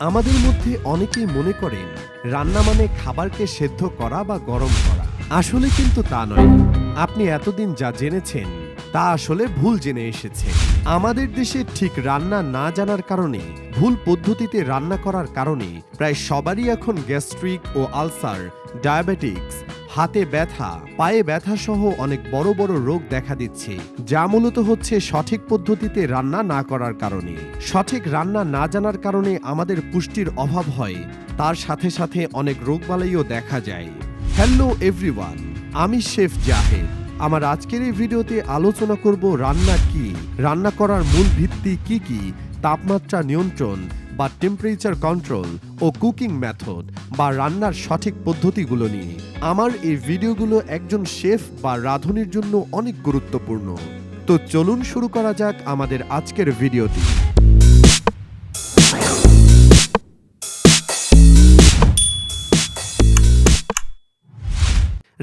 আমাদের মধ্যে অনেকেই মনে করেন রান্না মানে খাবারকে সেদ্ধ করা বা গরম করা। আসলে কিন্তু তা নয়। আপনি এতদিন যা জেনেছেন, তা আসলে ভুল জেনে এসেছে। আমাদের দেশে ঠিক রান্না না জানার কারণে, ভুল পদ্ধতিতে রান্না করার কারণে প্রায় সবারই এখন গ্যাস্ট্রিক ও আলসার, ডায়াবেটিক্স হাতে ব্যথা, পায়ে ব্যথা সহ অনেক বড় বড় রোগ দেখা দিচ্ছে, যা মূলত হচ্ছে সঠিক পদ্ধতিতে রান্না না করার কারণে। সঠিক রান্না না জানার কারণে আমাদের পুষ্টির অভাব হয়, তার সাথে সাথে অনেক রোগবালাইও দেখা যায়। হ্যালো এভরিওয়ান, আমি শেফ জাহেদ। আমার আজকের এই ভিডিওতে আলোচনা করব রান্না কি, রান্না করার মূল ভিত্তি কি কি, তাপমাত্রা নিয়ন্ত্রণ বা টেম্পারেচার কন্ট্রোল ও কুকিং মেথড বা রান্নার সঠিক পদ্ধতিগুলো নিয়ে। আমার এই ভিডিওগুলো একজন শেফ বা রাঁধুনির জন্য অনেক গুরুত্বপূর্ণ। তো চলুন শুরু করা যাক আমাদের আজকের ভিডিওটি।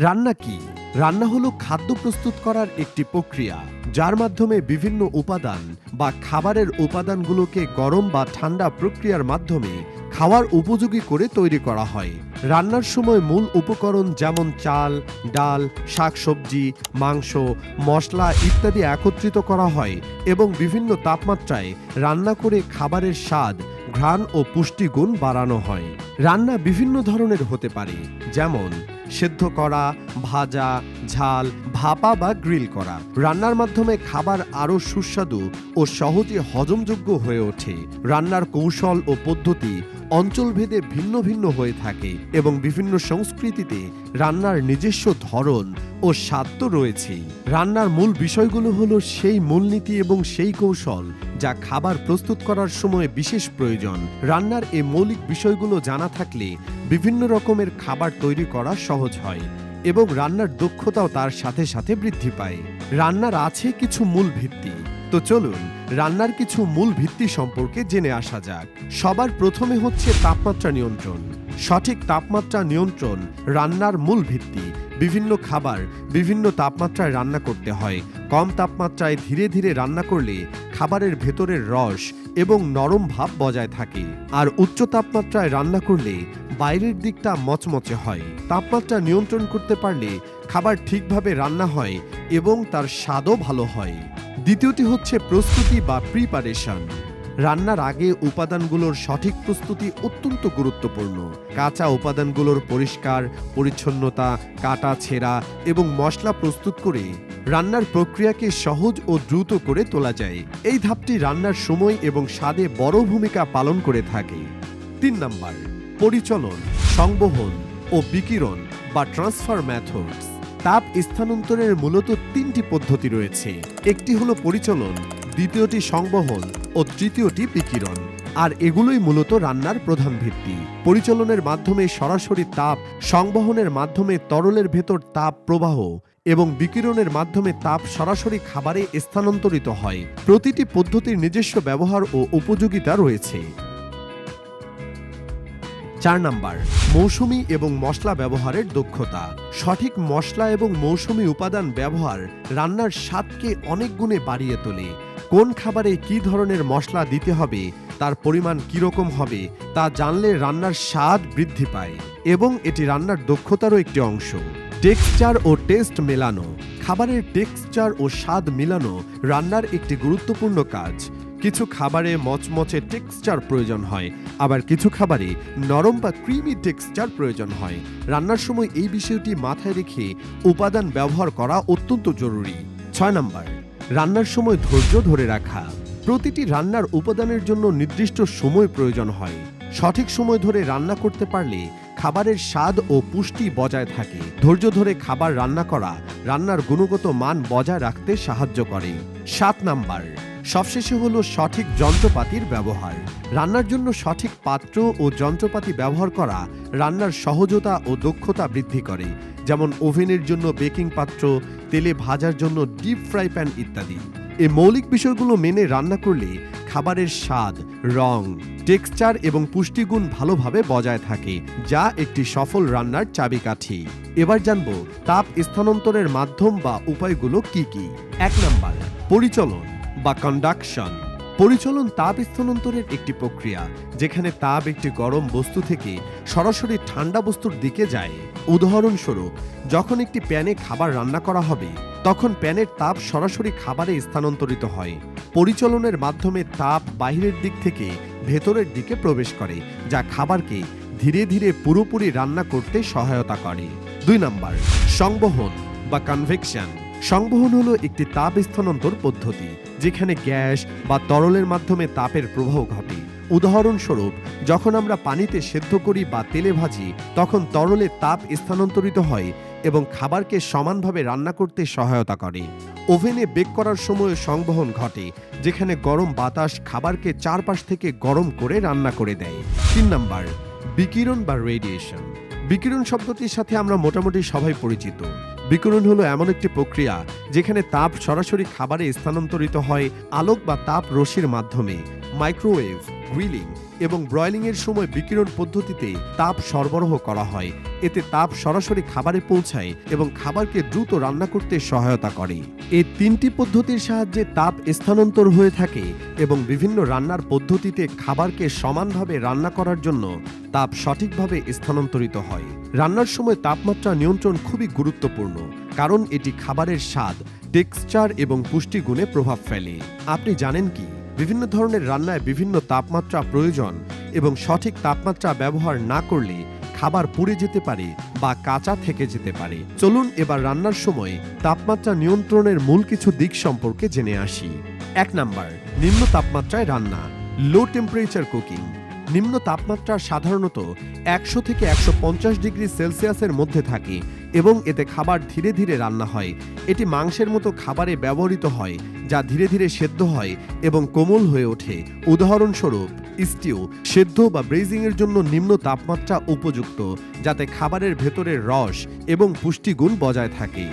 রান্না কি? রান্না হলো খাদ্য প্রস্তুত করার একটি প্রক্রিয়া। যার মাধ্যমে বিভিন্ন উপাদান বা খাবারের উপাদানগুলোকে গরম বা ঠান্ডা প্রক্রিয়ার মাধ্যমে খাওয়ার উপযোগী করে তৈরি করা হয়। রান্নার সময় মূল উপকরণ যেমন চাল, ডাল, শাকসবজি, মাংস, মশলা ইত্যাদি একত্রিত করা হয় এবং বিভিন্ন তাপমাত্রায় রান্না করে খাবারের স্বাদ ঘ্রাণ ও পুষ্টিগুণ বাড়ানো হয়। রান্না বিভিন্ন ধরনের হতে পারে, যেমন সেদ্ধ করা, ভাজা, ঝাল, ভাপা বা গ্রিল করা। রান্নার মাধ্যমে খাবার আরও সুস্বাদু ও সহজে হজমযোগ্য হয়ে ওঠে। রান্নার কৌশল ও পদ্ধতি অঞ্চলভেদে ভিন্ন ভিন্ন হয়ে থাকে এবং বিভিন্ন সংস্কৃতিতে রান্নার নিজস্ব ধরন ও স্বাদ তো রয়েছেই। রান্নার মূল বিষয়গুলো হলো সেই মূলনীতি এবং সেই কৌশল যা খাবার প্রস্তুত করার সময় বিশেষ প্রয়োজন। রান্নার এই মৌলিক বিষয়গুলো জানা থাকলে বিভিন্ন রকমের খাবার তৈরি করা সহজ হয় এবং রান্নার দক্ষতাও তার সাথে সাথে বৃদ্ধি পায়। রান্নার আছে কিছু মূল ভিত্তি। তো চলুন, রান্নার কিছু মূল ভিত্তি সম্পর্কে জেনে আসা যাক। সবার প্রথমে হচ্ছে তাপমাত্রা নিয়ন্ত্রণ। সঠিক তাপমাত্রা নিয়ন্ত্রণ রান্নার মূল ভিত্তি। বিভিন্ন খাবার, বিভিন্ন তাপমাত্রায় রান্না করতে হয়। কম তাপমাত্রায় ধীরে ধীরে রান্না করলে খাবারের ভেতরের রস এবং নরম ভাব বজায় থাকে। আর উচ্চ তাপমাত্রায় রান্না করলে বাইরের দিকটা মচমচে হয়। তাপমাত্রা নিয়ন্ত্রণ করতে পারলে খাবার ঠিকভাবে রান্না হয় এবং তার স্বাদও ভালো হয়। দ্বিতীয়টি হচ্ছে প্রস্তুতি বা প্রিপারেশন রান্নার আগে উপাদানগুলোর সঠিক প্রস্তুতি অত্যন্ত গুরুত্বপূর্ণ। কাঁচা উপাদানগুলোর পরিষ্কার, পরিচ্ছন্নতা, কাটা, ছেঁড়া এবং মশলা প্রস্তুত করে রান্নার প্রক্রিয়াকে সহজ ও দ্রুত করে তোলা যায়। এই ধাপটি রান্নার সময় এবং স্বাদে বড় ভূমিকা পালন করে থাকে। তিন নাম্বার, পরিচলন, সংবহন ও বিকিরণ বা ট্রান্সফার ম্যাথডস তাপ স্থানান্তরের মূলত তিনটি পদ্ধতি রয়েছে। একটি হলো পরিচলন দ্বিতীয়টি সংবহন ও তৃতীয়টি বিকিরণ। আর এগুলোই মূলত রান্নার প্রধান ভিত্তি। পরিচালনের মাধ্যমে সরাসরি তাপ, সংবহনের মাধ্যমে তরলের ভেতর তাপ প্রবাহ এবং বিকিরণের মাধ্যমে তাপ সরাসরি খাবারে স্থানান্তরিত হয়। প্রতিটি পদ্ধতির নিজস্ব ব্যবহার ও উপযোগিতা রয়েছে। চার নাম্বার, মৌসুমি এবং মশলা ব্যবহারের দক্ষতা। সঠিক মশলা এবং মৌসুমি উপাদান ব্যবহার রান্নার স্বাদকে অনেক গুণে বাড়িয়ে তোলে। কোন খাবারে কি ধরনের মশলা দিতে হবে, তার পরিমাণ কীরকম হবে, তা জানলে রান্নার স্বাদ বৃদ্ধি পায় এবং এটি রান্নার দক্ষতারও একটি অংশ। টেক্সচার ও টেস্ট মেলানো। খাবারের টেক্সচার ও স্বাদ মিলানো রান্নার একটি গুরুত্বপূর্ণ কাজ। কিছু খাবারে মচমচে টেক্সচার প্রয়োজন হয়, আবার কিছু খাবারে নরম বা ক্রিমি টেক্সচার প্রয়োজন হয়। রান্নার সময় এই বিষয়টি মাথায় রেখে উপাদান ব্যবহার করা অত্যন্ত জরুরি। ছয় নম্বর রান্নার সময় ধৈর্য ধরে রাখা। প্রতিটি রান্নার উপাদানের জন্য নির্দিষ্ট সময় প্রয়োজন হয়। সঠিক সময় ধরে রান্না করতে পারলে খাবারের স্বাদ ও পুষ্টি বজায় থাকে। ধৈর্য ধরে খাবার রান্না করা, রান্নার গুণগত মান বজায় রাখতে সাহায্য করে। সাত নাম্বার, সবশেষে হলো সঠিক যন্ত্রপাতির ব্যবহার। রান্নার জন্য সঠিক পাত্র ও যন্ত্রপাতি ব্যবহার করা রান্নার সহজতা ও দক্ষতা বৃদ্ধি করে। যেমন ওভেনের জন্য বেকিং পাত্র, তেলে ভাজার জন্য ডিপ ফ্রাই প্যান ইত্যাদি। এই মৌলিক বিষয়গুলো মেনে রান্না করলে খাবারের স্বাদ, রং, টেক্সচার এবং পুষ্টিগুণ ভালোভাবে বজায় থাকে, যা একটি সফল রান্নার চাবিকাঠি। এবার জানব তাপ স্থানান্তরের মাধ্যম বা উপায়গুলো কি কি। এক নাম্বার, পরিচলন বা কন্ডাকশন পরিচলন তাপ স্থানান্তরের একটি প্রক্রিয়া, যেখানে তাপ একটি গরম বস্তু থেকে সরাসরি ঠান্ডা বস্তুর দিকে যায়। উদাহরণস্বরূপ, যখন একটি প্যানে খাবার রান্না করা হবে, তখন প্যানের তাপ সরাসরি খাবারে স্থানান্তরিত হয়। পরিচলনের মাধ্যমে তাপ বাহিরের দিক থেকে ভেতরের দিকে প্রবেশ করে, যা খাবারকে ধীরে ধীরে পুরোপুরি রান্না করতে সহায়তা করে। দুই নাম্বার, সংবহন বা কনভেকশন সংবহন হলো একটি তাপ স্থানান্তর পদ্ধতি। যেখানে গ্যাস বা তরলের মাধ্যমে তাপের প্রবাহ ঘটে। উদাহরণস্বরূপ, যখন আমরা পানিতে সেদ্ধ করি বা তেলে ভাজি, তখন তরলে তাপ স্থানান্তরিত হয় এবং খাবারকে সমানভাবে রান্না করতে সহায়তা করে। ওভেনে বেক করার সময় সংবহন ঘটে, যেখানে গরম বাতাস খাবারকে চারপাশ থেকে গরম করে রান্না করে দেয়। তিন নাম্বার, বিকিরণ বা রেডিয়েশন। বিকিরণ শব্দটির সাথে আমরা মোটামুটি সবাই পরিচিত। বিকিরণ হলো এমন একটি প্রক্রিয়া যেখানে তাপ সরাসরি খাবারে স্থানান্তরিত হয় আলোক বা তাপ রশ্মির মাধ্যমে। মাইক্রোওয়েভ, গ্রিলিং এবং ব্রয়লিং এর সময় বিকিরণ পদ্ধতিতে তাপ সরবরাহ করা হয়। এতে তাপ সরাসরি খাবারে পৌঁছায় এবং খাবারকে দ্রুত রান্না করতে সহায়তা করে। এই তিনটি পদ্ধতির সাহায্যে তাপ স্থানান্তর হয়ে থাকে এবং বিভিন্ন রান্নার পদ্ধতিতে খাবারকে সমানভাবে রান্না করার জন্য তাপ সঠিকভাবে স্থানান্তরিত হয়। রান্নার সময় তাপমাত্রা নিয়ন্ত্রণ খুবই গুরুত্বপূর্ণ, কারণ এটি খাবারের স্বাদ, টেক্সচার এবং পুষ্টিগুণে প্রভাব ফেলে। আপনি জানেন কি? বিভিন্ন ধরনের রান্নায় বিভিন্ন তাপমাত্রা প্রয়োজন এবং সঠিক তাপমাত্রা ব্যবহার না করলে খাবার পুড়ে যেতে পারে বা কাঁচা থেকে যেতে পারে। চলুন এবার রান্নার সময় তাপমাত্রা নিয়ন্ত্রণের মূল কিছু দিক সম্পর্কে জেনে আসি। এক নাম্বার, নিম্ন তাপমাত্রায় রান্না। লো টেম্পারেচার কুকিং নিম্ন তাপমাত্রা সাধারণত একশো থেকে একশো পঞ্চাশ ডিগ্রি সেলসিয়াসের মধ্যে থাকে এবং এতে খাবার ধীরে ধীরে রান্না হয়। এটি মাংসের মতো খাবারে ব্যবহৃত হয় যা ধীরে ধীরে সেদ্ধ হয় এবং কোমল হয়ে ওঠে। উদাহরণস্বরূপ স্টিউ সেদ্ধ বা ব্রেজিং এর জন্য নিম্ন তাপমাত্রা উপযুক্ত, যাতে খাবারের ভেতরের রস এবং পুষ্টিগুণ বজায় থাকে।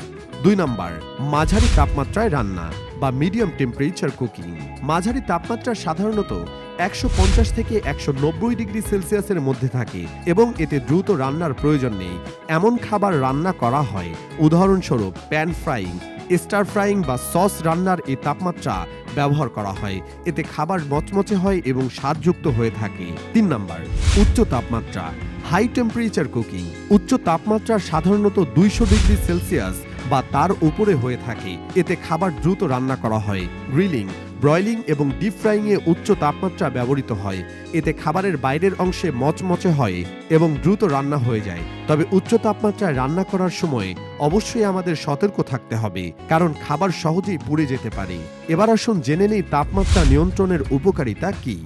দুই নাম্বার, মাঝারি তাপমাত্রায় রান্না বা মিডিয়াম টেম্পারেচার কুকিং মাঝারি তাপমাত্রা সাধারণত একশো পঞ্চাশ থেকে একশো নব্বই ডিগ্রি সেলসিয়াসের মধ্যে থাকে এবং এতে দ্রুত রান্নার প্রয়োজন নেই। এমন খাবার রান্না করা হয়। উদাহরণস্বরূপ প্যান ফ্রাইং স্টার ফ্রাইং বা সস রান্নার এই তাপমাত্রা ব্যবহার করা হয়। এতে খাবার মচমচে হয় এবং স্বাদযুক্ত হয়ে থাকে। তিন নাম্বার, উচ্চ তাপমাত্রা হাই টেম্পারেচার কুকিং উচ্চ তাপমাত্রা সাধারণত দুইশো ডিগ্রি সেলসিয়াস বা তার উপরে হয়ে থাকে। এতে খাবার দ্রুত রান্না করা হয়। গ্রিলিং, ব্রয়লিং এবং ডিপ ফ্রাইং এ উচ্চ তাপমাত্রা ব্যবহৃত হয়। এতে খাবারের বাইরের অংশে মচমচে হয় এবং দ্রুত রান্না হয়ে যায়। তবে উচ্চ তাপমাত্রায় রান্না করার সময় অবশ্যই আমাদের সতর্ক থাকতে হবে, কারণ খাবার সহজেই পুড়ে যেতে পারে। এবার আসুন জেনে নেই তাপমাত্রা নিয়ন্ত্রণের উপকারিতা কি।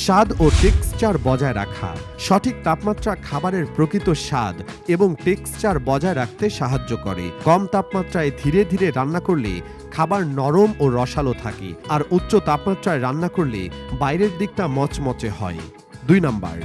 স্বাদ ও টেক্সচার বজায় রাখা। সঠিক তাপমাত্রা খাবারের প্রকৃত স্বাদ এবং টেক্সচার বজায় রাখতে সাহায্য করে। কম তাপমাত্রায় ধীরে ধীরে রান্না করলে খাবার নরম ও রসালো থাকে আর উচ্চ তাপমাত্রায় রান্না করলে বাইরের দিকটা মচমচে হয়। দুই নাম্বার,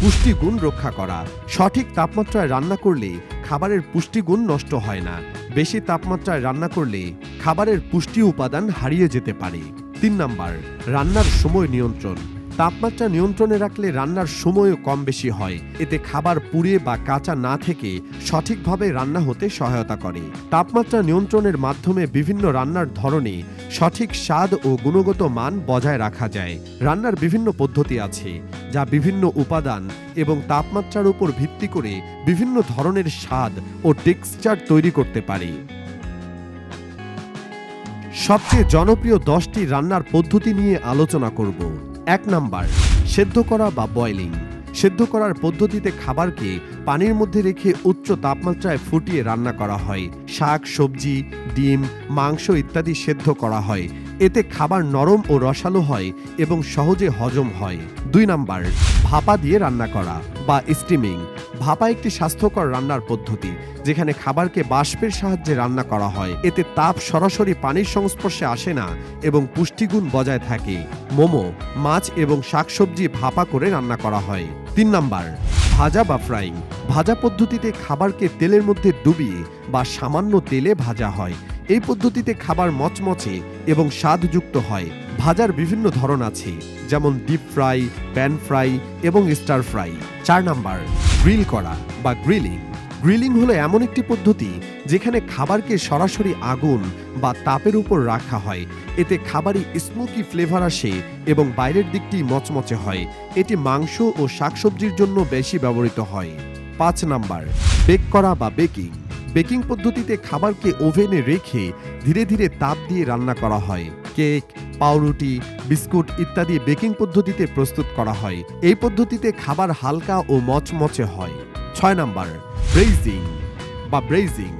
পুষ্টিগুণ রক্ষা করা। সঠিক তাপমাত্রায় রান্না করলে খাবারের পুষ্টিগুণ নষ্ট হয় না। বেশি তাপমাত্রায় রান্না করলে খাবারের পুষ্টি উপাদান হারিয়ে যেতে পারে। তিন নাম্বার, রান্নার সময় নিয়ন্ত্রণ। তাপমাত্রা নিয়ন্ত্রণে রাখলে রান্নার সময়ও কম বেশি হয়। এতে খাবার পুড়ে বা কাঁচা না থেকে সঠিকভাবে রান্না হতে সহায়তা করে। তাপমাত্রা নিয়ন্ত্রণের মাধ্যমে বিভিন্ন রান্নার ধরনে সঠিক স্বাদ ও গুণগত মান বজায় রাখা যায়। রান্নার বিভিন্ন পদ্ধতি আছে, যা বিভিন্ন উপাদান এবং তাপমাত্রার উপর ভিত্তি করে বিভিন্ন ধরনের স্বাদ ও টেক্সচার তৈরি করতে পারে। সবচেয়ে জনপ্রিয় দশটি রান্নার পদ্ধতি নিয়ে আলোচনা করব। এক নাম্বার, সেদ্ধ করা বা বয়লিং সেদ্ধ করার পদ্ধতিতে খাবারকে পানির মধ্যে রেখে উচ্চ তাপমাত্রায় ফুটিয়ে রান্না করা হয়। শাক, সবজি, ডিম, মাংস ইত্যাদি সেদ্ধ করা হয়। এতে খাবার নরম ও রসালো হয় এবং সহজে হজম হয়। দুই নাম্বার ভাপা দিয়ে রান্না করা বা স্টিমিং। ভাপা একটি স্বাস্থ্যকর রান্নার পদ্ধতি, যেখানে খাবারকে বাষ্পের সাহায্যে রান্না করা হয়। এতে তাপ সরাসরি পানির সংস্পর্শে আসে না এবং পুষ্টিগুণ বজায় থাকে। মোমো, মাছ এবং শাকসবজি ভাপা করে রান্না করা হয়। তিন নাম্বার, ভাজা বা ফ্রাইং। ভাজা পদ্ধতিতে খাবারকে তেলের মধ্যে ডুবিয়ে বা সামান্য তেলে ভাজা হয়। এই পদ্ধতিতে খাবার মচমচে এবং স্বাদযুক্ত হয়। ভাজার বিভিন্ন ধরন আছে, যেমন ডিপ ফ্রাই প্যান ফ্রাই এবং স্টার ফ্রাই চার নাম্বার গ্রিল করা বা গ্রিলিং গ্রিলিং হলো এমন একটি পদ্ধতি যেখানে খাবারকে সরাসরি আগুন বা তাপের উপর রাখা হয়। এতে খাবারই স্মোকি ফ্লেভার আসে এবং বাইরের দিকটি মচমচে হয়। এটি মাংস ও শাকসবজির জন্য বেশি ব্যবহৃত হয়। পাঁচ নাম্বার বেক করা বা বেকিং বেকিং পদ্ধতিতে খাবারকে ওভেনে রেখে ধীরে ধীরে তাপ দিয়ে রান্না করা হয়। কেক, পাউরুটি, বিস্কুট ইত্যাদি বেকিং পদ্ধতিতে প্রস্তুত করা হয়। এই পদ্ধতিতে খাবার হালকা ও মচমচে হয়। ছয় নাম্বার ব্রেজিং বা ব্রেজিং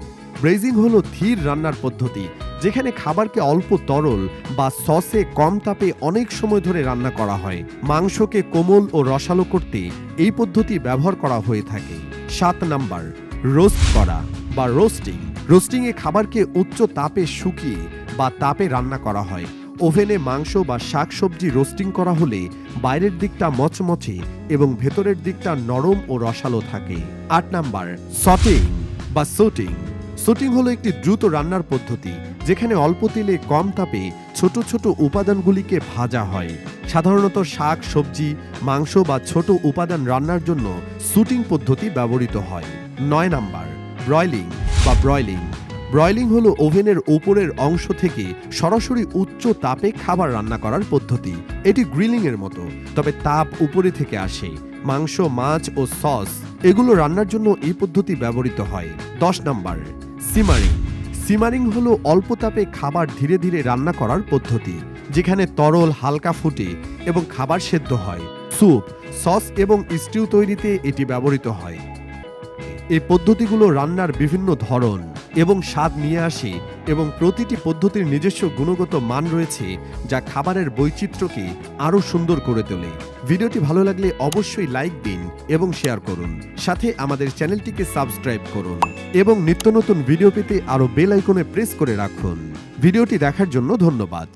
ব্রেজিং হলো ধীর রান্নার পদ্ধতি, যেখানে খাবারকে অল্প তরল বা সসে কম তাপে অনেক সময় ধরে রান্না করা হয়। মাংসকে কোমল ও রসালো করতে এই পদ্ধতি ব্যবহার করা হয়ে থাকে। সাত নাম্বার রোস্ট করা বা রোস্টিং। রোস্টিংয়ে খাবারকে উচ্চ তাপে শুকিয়ে বা তাপে রান্না করা হয়। ওভেনে মাংস বা শাকসবজি রোস্টিং করা হলে বাইরের দিকটা মচমচে এবং ভেতরের দিকটা নরম ও রসালো থাকে। আট নাম্বার সটিং বা সোটিং। সোটিং হলো একটি দ্রুত রান্নার পদ্ধতি, যেখানে অল্প তেলে কম তাপে ছোট ছোট উপাদানগুলিকে ভাজা হয়। সাধারণত শাক, সবজি, মাংস বা ছোট উপাদান রান্নার জন্য সুটিং পদ্ধতি ব্যবহৃত হয়। নয় নাম্বার, ব্রয়লিং বা ব্রয়লিং। ব্রয়লিং হলো ওভেনের উপরের অংশ থেকে সরাসরি উচ্চ তাপে খাবার রান্না করার পদ্ধতি। এটি গ্রিলিং এর মতো, তবে তাপ উপরে থেকে আসে। মাংস, মাছ ও সস, এগুলো রান্নার জন্য এই পদ্ধতি ব্যবহৃত হয়। দশ নম্বর, সিমারিং। সিমারিং হলো অল্প তাপে খাবার ধীরে ধীরে রান্না করার পদ্ধতি, যেখানে তরল হালকা ফুটে এবং খাবার সেদ্ধ হয়। স্যুপ, সস এবং স্টিউ তৈরিতে এটি ব্যবহৃত হয়। এই পদ্ধতিগুলো রান্নার বিভিন্ন ধরন এবং স্বাদ নিয়ে আসে এবং প্রতিটি পদ্ধতির নিজস্ব গুণগত মান রয়েছে যা খাবারের বৈচিত্র্যকে আরও সুন্দর করে তোলে। ভিডিওটি ভালো লাগলে অবশ্যই লাইক দিন এবং শেয়ার করুন। সাথে আমাদের চ্যানেলটিকে সাবস্ক্রাইব করুন এবং নিত্য নতুন ভিডিও পেতে আরও বেল আইকনে প্রেস করে রাখুন। ভিডিওটি দেখার জন্য ধন্যবাদ।